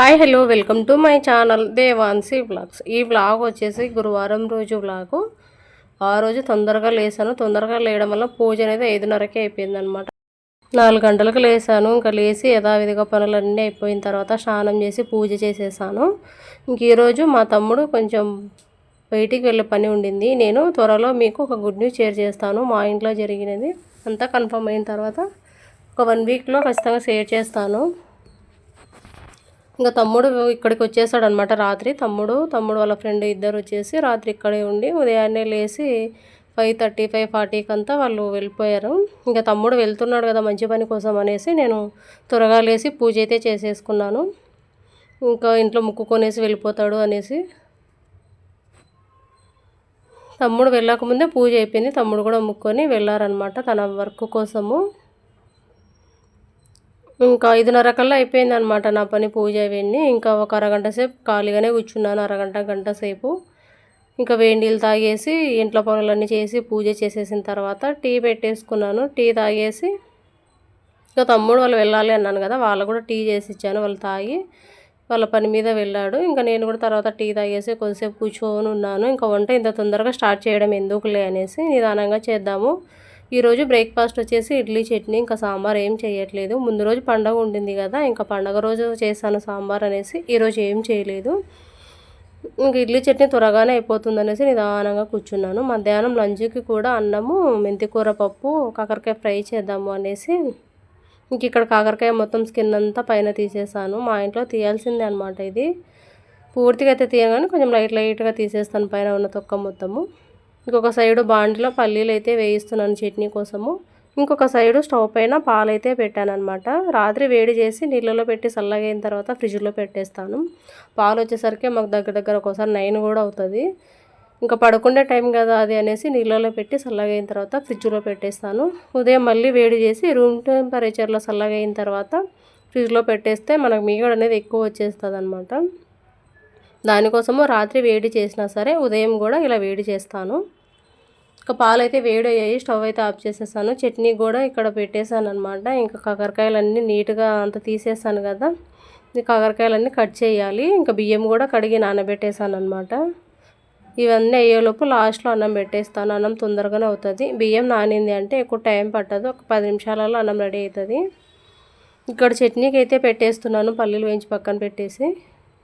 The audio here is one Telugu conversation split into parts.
Hi hello welcome to my channel Devanshi blogs. ఈ బ్లాగ్ వచ్చేసి గురువారం రోజు బ్లాగు. ఆ రోజు తొందరగా లేసాను. తొందరగా లేయడం వల్ల పూజ అనేది ఐదున్నరకే అయిపోయిందనమాట నాలుగు గంటలకు లేసాను. ఇంకా లేచి యథావిధిగా పనులన్నీ అయిపోయిన తర్వాత స్నానం చేసి పూజ చేసేసాను. ఇంక ఈరోజు మా తమ్ముడు కొంచెం బయటికి వెళ్ళే పని ఉండింది. నేను త్వరలో మీకు ఒక గుడ్ న్యూస్ షేర్ చేస్తాను. మా ఇంట్లో జరిగినది అంతా కన్ఫర్మ్ అయిన తర్వాత ఒక వన్ వీక్లో ఖచ్చితంగా షేర్ చేస్తాను. ఇంకా తమ్ముడు ఇక్కడికి వచ్చేసాడు అనమాట రాత్రి. తమ్ముడు తమ్ముడు వాళ్ళ ఫ్రెండ్ ఇద్దరు వచ్చేసి రాత్రి ఇక్కడే ఉండి ఉదయాన్నే లేచి ఫైవ్ థర్టీ ఫైవ్ ఫార్టీకి అంతా వాళ్ళు వెళ్ళిపోయారు. ఇంకా తమ్ముడు వెళ్తున్నాడు కదా మంచి పని కోసం అనేసి నేను త్వరగా లేచి పూజ అయితే చేసేసుకున్నాను. ఇంకా ఇంట్లో ముక్కుకొనేసి వెళ్ళిపోతాడు అనేసి. తమ్ముడు వెళ్ళకముందే పూజ అయిపోయింది. తమ్ముడు కూడా ముక్కొని వెళ్ళారనమాట తన వర్క్ కోసము. ఇంకా ఐదున్నర కల్లా అయిపోయింది అనమాట నా పని పూజ అవన్నీ. ఇంకా ఒక అరగంట సేపు ఖాళీగానే కూర్చున్నాను అరగంట గంట సేపు. ఇంకా వేడి నీళ్ళు తాగేసి ఇంట్లో పనులన్నీ చేసి పూజ చేసేసిన తర్వాత టీ పెట్టేసుకున్నాను. టీ తాగేసి ఇంకా తమ్ముడు వాళ్ళు వెళ్ళాలి అన్నాను కదా వాళ్ళు కూడా టీ చేసి ఇచ్చాను వాళ్ళు తాగి వాళ్ళ పని మీద వెళ్ళాడు. ఇంకా నేను కూడా తర్వాత టీ తాగేసి కొద్దిసేపు కూర్చొని ఉన్నాను. ఇంకా వంట ఇంత తొందరగా స్టార్ట్ చేయడం ఎందుకులే అనేసి నిదానంగా చేద్దాము. ఈరోజు బ్రేక్ఫాస్ట్ వచ్చేసి ఇడ్లీ చట్నీ ఇంకా సాంబార్ ఏం చేయట్లేదు. ముందు రోజు పండగ ఉండింది కదా ఇంకా పండగ రోజు చేశాను సాంబార్ అనేసి ఈరోజు ఏం చేయలేదు. ఇంక ఇడ్లీ చట్నీ త్వరగానే అయిపోతుంది అనేసి నిదానంగా కూర్చున్నాను. మధ్యాహ్నం లంచ్కి కూడా అన్నము మెంతికూర పప్పు కాకరకాయ ఫ్రై చేద్దాము అనేసి ఇంక ఇక్కడ కాకరకాయ మొత్తం స్కిన్ అంతా పైన తీసేసాను. మా ఇంట్లో తీయాల్సిందే అనమాట ఇది. పూర్తిగా అయితే తీయగానే కొంచెం లైట్ లైట్గా తీసేస్తాను పైన ఉన్న తొక్క మొత్తము. ఇంకొక సైడు బాండిలో పల్లీలు అయితే వేయిస్తున్నాను చట్నీ కోసము. ఇంకొక సైడు స్టవ్ పైన పాలైతే పెట్టాను రాత్రి వేడి చేసి నీళ్ళలో పెట్టి చల్లగైన తర్వాత ఫ్రిడ్జ్లో పెట్టేస్తాను. పాలు వచ్చేసరికి మాకు దగ్గర దగ్గర ఒకసారి నైన్ కూడా అవుతుంది. ఇంకా పడుకునే టైం కదా అది అనేసి నీళ్ళలో పెట్టి చల్లగైన తర్వాత ఫ్రిడ్జ్లో పెట్టేస్తాను. ఉదయం మళ్ళీ వేడి చేసి రూమ్ టెంపరేచర్లో చల్లగైన తర్వాత ఫ్రిడ్జ్లో పెట్టేస్తే మనకు మీగడ అనేది ఎక్కువ వచ్చేస్తుంది అనమాట దానికోసము రాత్రి వేడి చేసినా సరే ఉదయం కూడా ఇలా వేడి చేస్తాను. ఇంకా పాలు అయితే వేడి అయ్యాయి స్టవ్ అయితే ఆఫ్ చేసేసాను. చట్నీ కూడా ఇక్కడ పెట్టేశాను అనమాట ఇంకా కాకరకాయలన్నీ నీట్గా అంత తీసేసాను కదా. ఈ కాకరకాయలన్నీ కట్ చేయాలి. ఇంకా బియ్యం కూడా కడిగి నానబెట్టేశాను అనమాట ఇవన్నీ అయ్యేలోపు లాస్ట్లో అన్నం పెట్టేస్తాను. అన్నం తొందరగానే అవుతుంది. బియ్యం నానింది అంటే ఎక్కువ టైం పట్టదు. ఒక పది నిమిషాలలో అన్నం రెడీ అవుతుంది ఇక్కడ చట్నీకి అయితే పెట్టేస్తున్నాను పల్లీలు వేయించి పక్కన పెట్టేసి.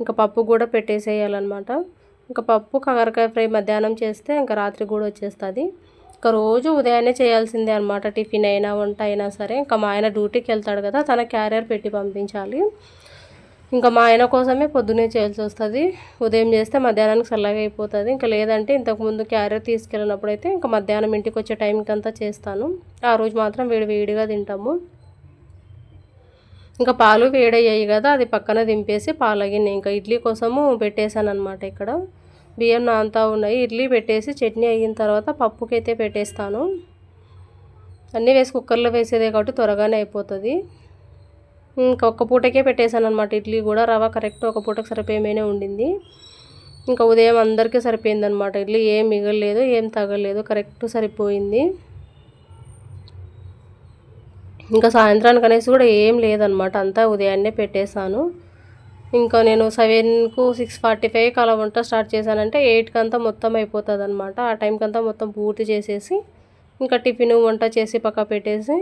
ఇంకా పప్పు కూడా పెట్టేసేయాలన్నమాట. ఇంకా పప్పు కాకరకాయ ఫ్రై మధ్యాహ్నం చేస్తే ఇంకా రాత్రి కూడా వచ్చేస్తుంది. ఇంకా రోజు ఉదయాన్నే చేయాల్సిందే అనమాట టిఫిన్ అయినా వంట అయినా సరే. ఇంకా మా ఆయన డ్యూటీకి వెళ్తాడు కదా తన క్యారియర్ పెట్టి పంపించాలి. ఇంకా మా ఆయన కోసమే పొద్దునే చేయాల్సి వస్తుంది. ఉదయం చేస్తే మధ్యాహ్నానికి చల్లగా అయిపోతుంది. ఇంకా లేదంటే ఇంతకుముందు క్యారియర్ తీసుకెళ్ళినప్పుడు అయితే ఇంకా మధ్యాహ్నం ఇంటికి వచ్చే టైంకి అంతా చేస్తాను. ఆ రోజు మాత్రం వేడి వేడిగా తింటాము. ఇంకా పాలు వేడయ్యాయి కదా అది పక్కన దింపేసి పాలగిన ఇంకా ఇడ్లీ కోసము పెట్టేశాను అనమాట ఇక్కడ. బియ్యం నాంతా ఉన్నాయి. ఇడ్లీ పెట్టేసి చట్నీ అయిన తర్వాత పప్పుకైతే పెట్టేస్తాను. అన్నీ వేసి కుక్కర్లో వేసేదే కాబట్టి త్వరగానే అయిపోతుంది. ఇంకా ఒక్క పూటకే పెట్టేశాను అనమాట ఇడ్లీ కూడా. రవ కరెక్ట్ ఒక పూటకు సరిపోయేమైనా ఉండింది. ఇంకా ఉదయం అందరికీ సరిపోయిందనమాట ఇడ్లీ ఏం మిగలలేదు ఏం తగలేదు కరెక్ట్ సరిపోయింది. ఇంకా సాయంత్రానికి అనేసి కూడా ఏం లేదనమాట అంతా ఉదయాన్నే పెట్టేశాను. ఇంకా నేను సెవెన్కు సిక్స్ ఫార్టీ ఫైవ్కి అలా వంట స్టార్ట్ చేశానంటే ఎయిట్కి అంతా మొత్తం అయిపోతుంది అనమాట ఆ టైంకి అంతా మొత్తం పూర్తి చేసేసి ఇంకా టిఫిన్ వంట చేసి పక్క పెట్టేసి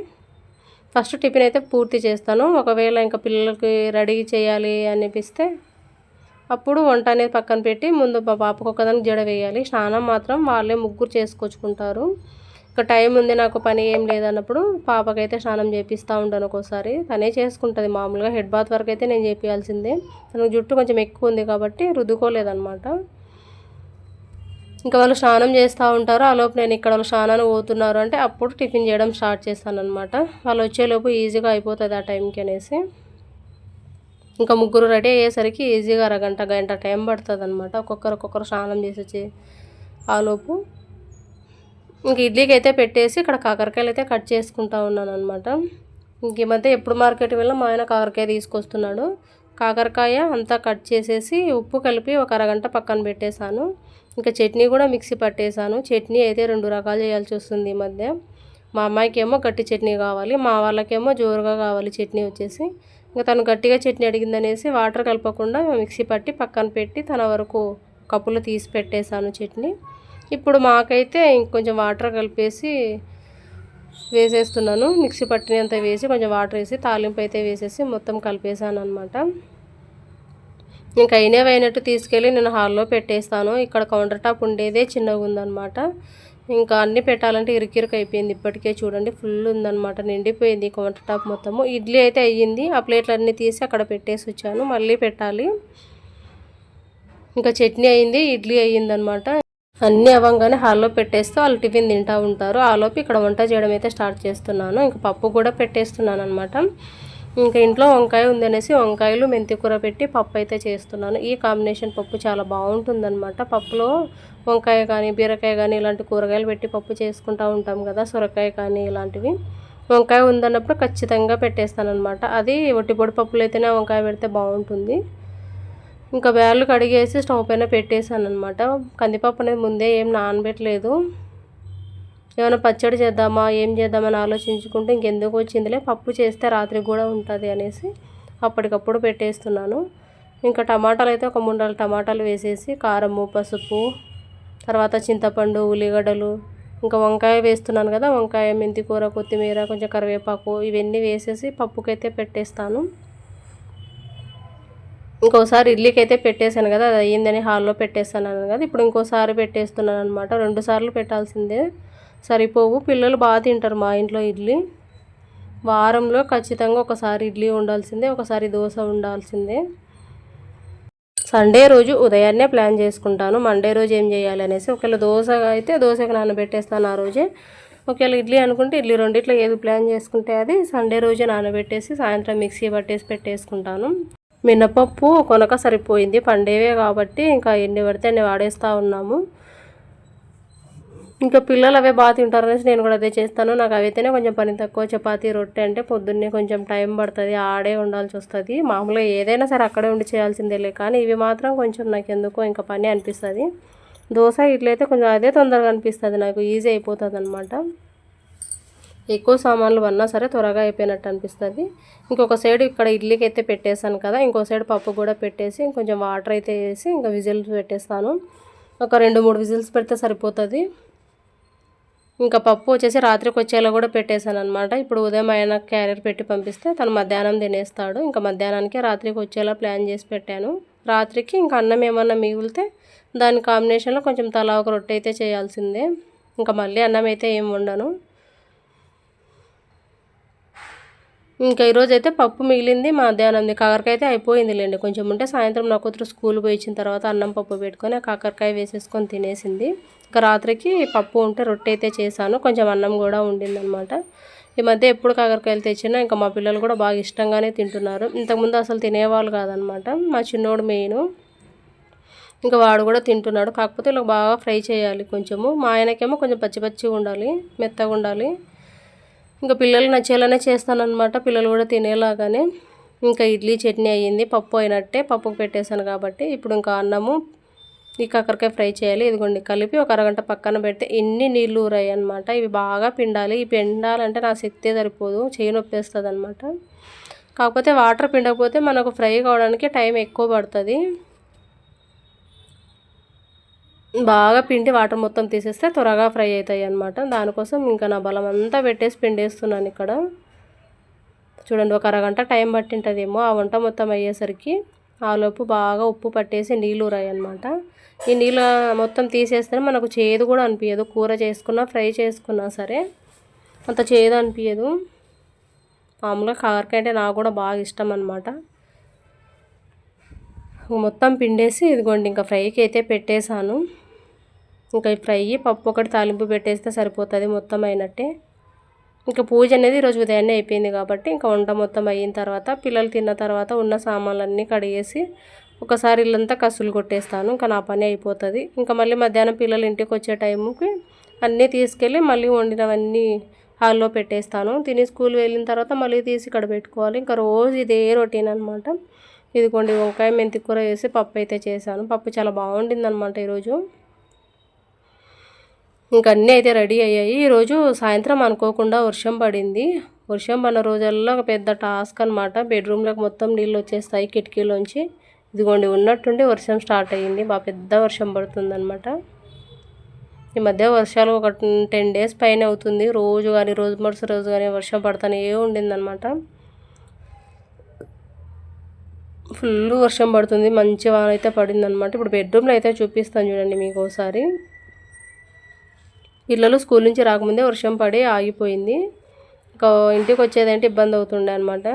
ఫస్ట్ టిఫిన్ అయితే పూర్తి చేస్తాను. ఒకవేళ ఇంకా పిల్లలకి రెడీ చేయాలి అనిపిస్తే అప్పుడు వంట అనేది పక్కన పెట్టి ముందు మా పాపకు ఒకదానికి జడ వేయాలి. స్నానం మాత్రం వాళ్ళే ముగ్గురు చేసుకొచ్చుకుంటారు. ఇంకా టైం ఉంది నాకు పని ఏం లేదన్నప్పుడు పాపకైతే స్నానం చేపిస్తూ ఉంటాను ఒక్కోసారి. తనే చేసుకుంటుంది. మామూలుగా హెడ్ బాత్ వరకు అయితే నేను చేపియాల్సిందే. తనకు జుట్టు కొంచెం ఎక్కువ ఉంది కాబట్టి రుద్దుకోలేదన్నమాట. ఇంకా వాళ్ళు స్నానం చేస్తూ ఉంటారు. ఆ లోపు నేను ఇక్కడ వాళ్ళు స్నానాన్ని పోతున్నారు అంటే అప్పుడు టిఫిన్ చేయడం స్టార్ట్ చేస్తాను అనమాట వాళ్ళు వచ్చేలోపు ఈజీగా అయిపోతుంది ఆ టైంకి అనేసి. ఇంకా ముగ్గురు రెడీ అయ్యేసరికి ఈజీగా అరగంట గంట టైం పడుతుంది అనమాట ఒక్కొక్కరు ఒక్కొక్కరు స్నానం చేసి వచ్చి ఆ లోపు. ఇంక ఇడ్లీకి అయితే పెట్టేసి ఇక్కడ కాకరకాయలు అయితే కట్ చేసుకుంటా ఉన్నాను అనమాట ఇంక ఈ మధ్య ఎప్పుడు మార్కెట్ వెళ్ళినా మా ఆయన కాకరకాయ తీసుకొస్తున్నాడు. కాకరకాయ అంతా కట్ చేసేసి ఉప్పు కలిపి ఒక అరగంట పక్కన పెట్టేశాను. ఇంకా చట్నీ కూడా మిక్సీ పట్టేశాను. చట్నీ అయితే రెండు రకాలు చేయాల్సి వస్తుంది ఈ మధ్య. మా అమ్మాయికి ఏమో గట్టి చట్నీ కావాలి మా వాళ్ళకేమో జోరుగా కావాలి చట్నీ వచ్చేసి. ఇంకా తను గట్టిగా చట్నీ అడిగిందనేసి వాటర్ కలపకుండా మిక్సీ పట్టి పక్కన పెట్టి తన వరకు కప్పులో తీసి పెట్టేశాను చట్నీ. ఇప్పుడు మాకైతే ఇంకొంచెం వాటర్ కలిపేసి వేసేస్తున్నాను. మిక్సీ పట్టినంత వేసి కొంచెం వాటర్ వేసి తాలింపు అయితే వేసేసి మొత్తం కలిపేసాను అనమాట ఇంకా అయినవి అయినట్టు తీసుకెళ్ళి నేను హాల్లో పెట్టేస్తాను. ఇక్కడ కౌంటర్ టాప్ ఉండేదే చిన్నగా ఉందన్నమాట. ఇంకా అన్నీ పెట్టాలంటే ఇరికిరికి అయిపోయింది ఇప్పటికే చూడండి. ఫుల్ ఉందన్నమాట. నిండిపోయింది కౌంటర్ టాప్ మొత్తము. ఇడ్లీ అయితే అయ్యింది. ఆ ప్లేట్లు అన్నీ తీసి అక్కడ పెట్టేసి వచ్చాను. మళ్ళీ పెట్టాలి. ఇంకా చట్నీ అయింది ఇడ్లీ అయ్యిందనమాట అన్నీ అవ్వగానే హాల్లో పెట్టేస్తే వాళ్ళు టిఫిన్ తింటూ ఉంటారు. ఆలోపు ఇక్కడ వంట చేయడం అయితే స్టార్ట్ చేస్తున్నాను. ఇంకా పప్పు కూడా పెట్టేస్తున్నాను అనమాట ఇంకా ఇంట్లో వంకాయ ఉందనేసి వంకాయలు మెంతికూర పెట్టి పప్పు అయితే చేస్తున్నాను. ఈ కాంబినేషన్ పప్పు చాలా బాగుంటుందన్నమాట. పప్పులో వంకాయ కానీ బీరకాయ కానీ ఇలాంటి కూరగాయలు పెట్టి పప్పు చేసుకుంటూ ఉంటాం కదా సొరకాయ కానీ ఇలాంటివి. వంకాయ ఉందన్నప్పుడు ఖచ్చితంగా పెట్టేస్తాను అనమాట అది ఒట్టి పొడి పప్పులు అయితేనే వంకాయ పెడితే బాగుంటుంది. ఇంకా బ్యాళ్ళు కడిగేసి స్టవ్ పైన పెట్టేశాను అనమాట కందిపప్పు అనేది ముందే ఏం నానబెట్టలేదు. ఏమైనా పచ్చడి చేద్దామా ఏం చేద్దామని ఆలోచించుకుంటే ఇంకెందుకు వచ్చిందిలే పప్పు చేస్తే రాత్రికి కూడా ఉంటుంది అనేసి అప్పటికప్పుడు పెట్టేస్తున్నాను. ఇంకా టమాటాలు అయితే ఒక మూడు నాలుగు టమాటాలు వేసేసి కారము పసుపు తర్వాత చింతపండు ఉల్లిగడ్డలు ఇంకా వంకాయ వేస్తున్నాను కదా వంకాయ మెంతికూర కొత్తిమీర కొంచెం కరివేపాకు ఇవన్నీ వేసేసి పప్పుకైతే పెట్టేస్తాను. ఇంకోసారి ఇడ్లీకి అయితే పెట్టేశాను కదా అది అయ్యిందని హాల్లో పెట్టేస్తాను కదా ఇప్పుడు ఇంకోసారి పెట్టేస్తున్నాను అనమాట రెండు సార్లు పెట్టాల్సిందే. సరిపోవు. పిల్లలు బాగా తింటారు మా ఇంట్లో ఇడ్లీ. వారంలో ఖచ్చితంగా ఒకసారి ఇడ్లీ ఉండాల్సిందే ఒకసారి దోశ ఉండాల్సిందే సండే రోజు ఉదయాన్నే ప్లాన్ చేసుకుంటాను. మండే రోజు ఏం చేయాలి అనేసి. ఒకవేళ దోశ అయితే దోశకి నానబెట్టేస్తాను ఆ రోజే. ఒకవేళ ఇడ్లీ అనుకుంటే ఇడ్లీ రెండిట్లో ఏది ప్లాన్ చేసుకుంటే అది సండే రోజే నానబెట్టేసి సాయంత్రం మిక్సీ పట్టేసి పెట్టేసుకుంటాను. మినపప్పు కొనక సరిపోయింది. పండేవే కాబట్టి ఇంకా ఎన్ని పడితే అన్ని వాడేస్తూ ఉన్నాము. ఇంకా పిల్లలు అవే బాగా తింటారు అనేసి నేను కూడా అదే చేస్తాను. నాకు అవైతేనే కొంచెం పని తక్కువ. చపాతి రొట్టె అంటే పొద్దున్నే కొంచెం టైం పడుతుంది. ఆడే ఉండాల్సి వస్తుంది. మామూలుగా ఏదైనా సరే అక్కడే ఉండి చేయాల్సిందేలే కానీ ఇవి మాత్రం కొంచెం నాకు ఎందుకో ఇంకా పని అనిపిస్తుంది. దోశ ఇట్లయితే కొంచెం అదే తొందరగా అనిపిస్తుంది. నాకు ఈజీ అయిపోతుంది అనమాట ఎక్కువ సామాన్లు అన్నా సరే త్వరగా అయిపోయినట్టు అనిపిస్తుంది. ఇంకొక సైడ్ ఇక్కడ ఇడ్లీకి అయితే పెట్టేశాను కదా ఇంకో సైడ్ పప్పు కూడా పెట్టేసి కొంచెం వాటర్ అయితే వేసి ఇంకా విజిల్స్ పెట్టేస్తాను. ఒక రెండు మూడు విజిల్స్ పెడితే సరిపోతుంది. ఇంకా పప్పు వచ్చేసి రాత్రికి వచ్చేలా కూడా పెట్టేశాను అనమాట ఇప్పుడు ఉదయం ఆయన క్యారియర్ పెట్టి పంపిస్తే తను మధ్యాహ్నం తినేస్తాడు. ఇంకా మధ్యాహ్నానికి రాత్రికి వచ్చేలా ప్లాన్ చేసి పెట్టాను. రాత్రికి ఇంకా అన్నం ఏమన్నా మిగిలితే దాని కాంబినేషన్లో కొంచెం తలా ఒక రొట్టె అయితే చేయాల్సిందే. ఇంకా మళ్ళీ అన్నం అయితే ఏం వండను. ఇంకా ఈరోజు అయితే పప్పు మిగిలింది మధ్యాహ్నంది కాకరకాయ అయితే అయిపోయింది లేండి కొంచెం ఉంటే సాయంత్రం నా కూతురు స్కూల్ పోయి తర్వాత అన్నం పప్పు పెట్టుకొని కాకరకాయ వేసేసుకొని తినేసింది. ఇంకా రాత్రికి పప్పు ఉంటే రొట్టె అయితే చేశాను. కొంచెం అన్నం కూడా ఉండిందనమాట. ఈ మధ్య ఎప్పుడు కాకరకాయలు తెచ్చినా ఇంకా మా పిల్లలు కూడా బాగా ఇష్టంగానే తింటున్నారు. ఇంతకుముందు అసలు తినేవాళ్ళు కాదనమాట. మా చిన్నోడు మెయిన్. ఇంకా వాడు కూడా తింటున్నాడు. కాకపోతే ఇలా బాగా ఫ్రై చేయాలి కొంచెము. మా ఆయనకేమో కొంచెం పచ్చి పచ్చిగా ఉండాలి మెత్తగా ఉండాలి. ఇంకా పిల్లలు నచ్చేలానే చేస్తానన్నమాట. పిల్లలు కూడా తినేలాగానే. ఇంకా ఇడ్లీ చట్నీ అయ్యింది. పప్పు అయినట్టే పప్పు పెట్టేశాను కాబట్టి ఇప్పుడు ఇంకా అన్నము ఈ కాకరకాయ ఫ్రై చేయాలి. ఇదిగోండి కలిపి ఒక అరగంట పక్కన పెడితే ఎన్ని నీళ్ళు ఊరాయి అనమాట ఇవి బాగా పిండాలి. ఇవి పిండాలంటే నా శక్తి సరిపోదు. చేయి నొప్పేస్తుంది అనమాట కాకపోతే వాటర్ పిండకపోతే మనకు ఫ్రై కావడానికి టైం ఎక్కువ పడుతుంది. బాగా పిండి వాటర్ మొత్తం తీసేస్తే త్వరగా ఫ్రై అవుతాయి అనమాట దానికోసం ఇంకా నా బలం అంతా పెట్టేసి పిండేస్తున్నాను ఇక్కడ. చూడండి ఒక అరగంట టైం పట్టింటుందేమో. ఆ వంట మొత్తం అయ్యేసరికి ఆలోపు బాగా ఉప్పు పట్టేసి నీళ్ళు అనమాట ఈ నీళ్ళు మొత్తం తీసేస్తేనే మనకు చేదు కూడా అనిపించదు కూర చేసుకున్నా ఫ్రై చేసుకున్నా సరే అంత చేదు అనిపించదు మామూలుగా కాకరకాయ అంటే నాకు కూడా బాగా ఇష్టం అనమాట మొత్తం పిండేసి ఇదిగోండి ఇంకా ఫ్రైకి అయితే పెట్టేశాను. ఇంకా ఫ్రై పప్పు ఒకటి తాలింపు పెట్టేస్తే సరిపోతుంది మొత్తం అయినట్టే. ఇంకా పూజ అనేది ఈరోజు ఉదయాన్నే అయిపోయింది కాబట్టి ఇంకా వంట మొత్తం అయిన తర్వాత పిల్లలు తిన్న తర్వాత ఉన్న సామాన్లన్నీ కడిగేసి ఒకసారి ఇల్లంతా కసులు కొట్టేస్తాను. ఇంకా నా పని అయిపోతుంది. ఇంకా మళ్ళీ మధ్యాహ్నం పిల్లలు ఇంటికి వచ్చే టైంకి అన్నీ తీసుకెళ్ళి మళ్ళీ వండినవన్నీ హాల్లో పెట్టేస్తాను. తిని స్కూల్ వెళ్ళిన తర్వాత మళ్ళీ తీసి ఇక్కడ పెట్టుకోవాలి. ఇంకా రోజు ఇదే రొటీన్ అనమాట ఇదిగోండి వంకాయ మెంతి కూర వేసి పప్పు అయితే చేశాను. పప్పు చాలా బాగుండింది అనమాట ఈరోజు ఇంకా అన్నీ అయితే రెడీ అయ్యాయి. ఈరోజు సాయంత్రం అనుకోకుండా వర్షం పడింది. వర్షం పడిన రోజుల్లో ఒక పెద్ద టాస్క్ అనమాట బెడ్రూమ్లోకి మొత్తం నీళ్ళు వచ్చేస్తాయి కిటికీలోంచి. ఇదిగోండి ఉన్నట్టుండి వర్షం స్టార్ట్ అయ్యింది. బాగా పెద్ద వర్షం పడుతుందనమాట ఈ మధ్య వర్షాలు ఒక టెన్ డేస్ పైన అవుతుంది. రోజు కానీ రోజు మరుస రోజు కానీ వర్షం పడుతూనే ఉండిందనమాట ఫుల్ వర్షం పడుతుంది. మంచి వాన అయితే పడిందనమాట ఇప్పుడు బెడ్రూమ్లో అయితే చూపిస్తాను చూడండి మీకు ఒకసారి పిల్లలు స్కూల్ నుంచి రాకముందే వర్షం పడి ఆగిపోయింది. ఇంకా ఇంటికి వచ్చేదంటే ఇబ్బంది అవుతుండే అనమాట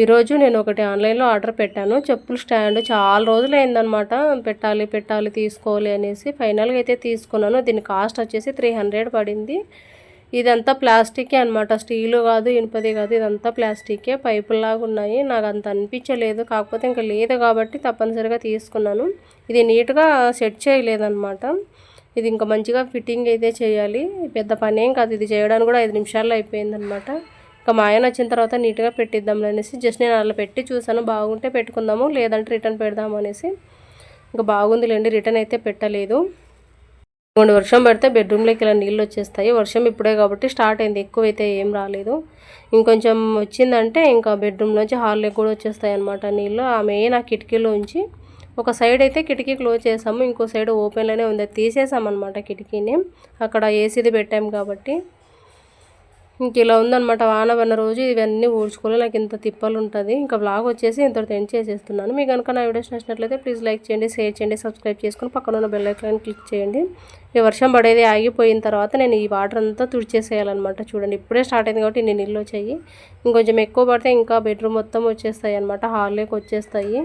ఈరోజు నేను ఒకటి ఆన్లైన్లో ఆర్డర్ పెట్టాను. చెప్పులు స్టాండ్ చాలా రోజులు అయిందనమాట పెట్టాలి పెట్టాలి తీసుకోవాలి అనేసి ఫైనల్గా అయితే తీసుకున్నాను. దీని కాస్ట్ వచ్చేసి త్రీ హండ్రెడ్ పడింది. ఇదంతా ప్లాస్టికే అనమాట స్టీలు కాదు ఇనుపది కాదు ఇదంతా ప్లాస్టికే. పైపుల్లాగా ఉన్నాయి. నాకు అంత అనిపించలేదు. కాకపోతే ఇంకా లేదు కాబట్టి తప్పనిసరిగా తీసుకున్నాను. ఇది నీట్గా సెట్ చేయలేదన్నమాట. ఇది ఇంకా మంచిగా ఫిట్టింగ్ అయితే చేయాలి. పెద్ద పని ఏం కాదు. ఇది చేయడానికి కూడా ఐదు నిమిషాల్లో అయిపోయిందనమాట ఇంకా మా ఆయన వచ్చిన తర్వాత నీట్గా పెట్టిద్దాం అనేసి జస్ట్ నేను అలా పెట్టి చూసాను బాగుంటే పెట్టుకుందాము లేదంటే రిటర్న్ పెడదాము అనేసి. ఇంకా బాగుందిలేండి రిటర్న్ అయితే పెట్టలేదు. రెండు వర్షం పడితే బెడ్రూమ్లోకి ఇలా నీళ్ళు వచ్చేస్తాయి. వర్షం ఇప్పుడే కాబట్టి స్టార్ట్ అయింది. ఎక్కువ అయితే ఏం రాలేదు. ఇంకొంచెం వచ్చిందంటే ఇంకా బెడ్రూమ్లోంచి హాల్లోకి కూడా వచ్చేస్తాయి అనమాట నీళ్ళు. ఆ మెయిన్ ఆ కిటికీలోంచి ఒక సైడ్ అయితే కిటికీ క్లోజ్ చేసాము. ఇంకో సైడ్ ఓపెన్లోనే ఉంది. అది తీసేసామన్నమాట కిటికీని. అక్కడ ఏసీది పెట్టాము కాబట్టి. ఇంక ఇలా ఉందనమాట వాన పడిన రోజు ఇవన్నీ ఊడ్చుకోవాలి. నాకు ఇంత తిప్పలు ఉంటుంది ఇంకా బ్లాగ్ వచ్చేసి ఇంతటితో ఎండ్ చేసేస్తున్నాను. మీకు కనుక నా వీడియోస్ నచ్చినట్లయితే ప్లీజ్ లైక్ చేయండి షేర్ చేయండి సబ్స్క్రైబ్ చేసుకొని పక్కన ఉన్న బెల్ ఐకాన్ క్లిక్ చేయండి. ఈ వర్షం పడేది ఆగిపోయిన తర్వాత నేను ఈ వాటర్ అంతా తుడిచేసేయాలన్నమాట. చూడండి ఇప్పుడే స్టార్ట్ అయింది కాబట్టి నేను ఇల్లు వచ్చాయి. ఇంకొంచెం ఎక్కువ పడితే ఇంకా బెడ్రూమ్ మొత్తం వచ్చేస్తాయి అనమాట హాల్లోకి వచ్చేస్తాయి.